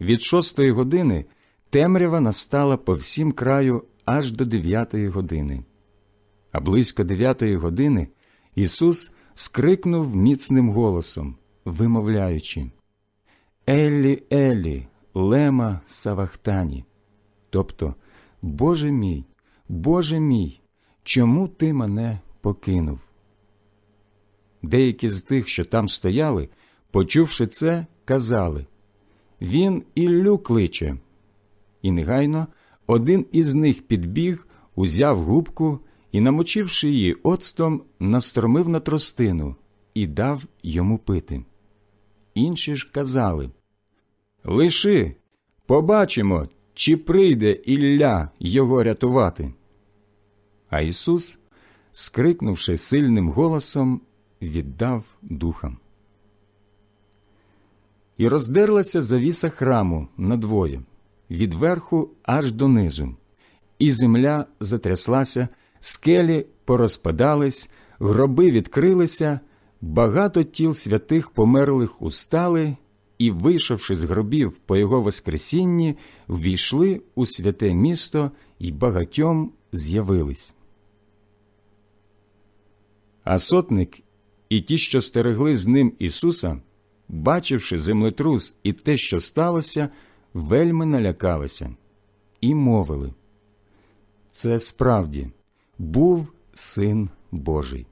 Від шостої години темрява настала по всім краю аж до дев'ятої години. А близько дев'ятої години Ісус скрикнув міцним голосом, вимовляючи Еллі, Еллі, лема Савахтані. Тобто, Боже мій, Боже мій, чому ти мене покинув? Деякі з тих, що там стояли, почувши це, казали Він Іллю кличе. І негайно один із них підбіг, узяв губку і, намочивши її оцтом, настромив на тростину і дав йому пити. Інші ж казали Лиши, побачимо, чи прийде Ілля його рятувати. А Ісус, скрикнувши сильним голосом, віддав духам. І роздерлася завіса храму надвоє, від верху аж донизу, і земля затряслася, скелі порозпадались, гроби відкрилися, багато тіл святих померлих устали і, вийшовши з гробів по його воскресінні, ввійшли у святе місто і багатьом з'явились. А сотник і ті, що стерегли з ним Ісуса, бачивши землетрус і те, що сталося, вельми налякалися, і мовили Це справді був син Божий.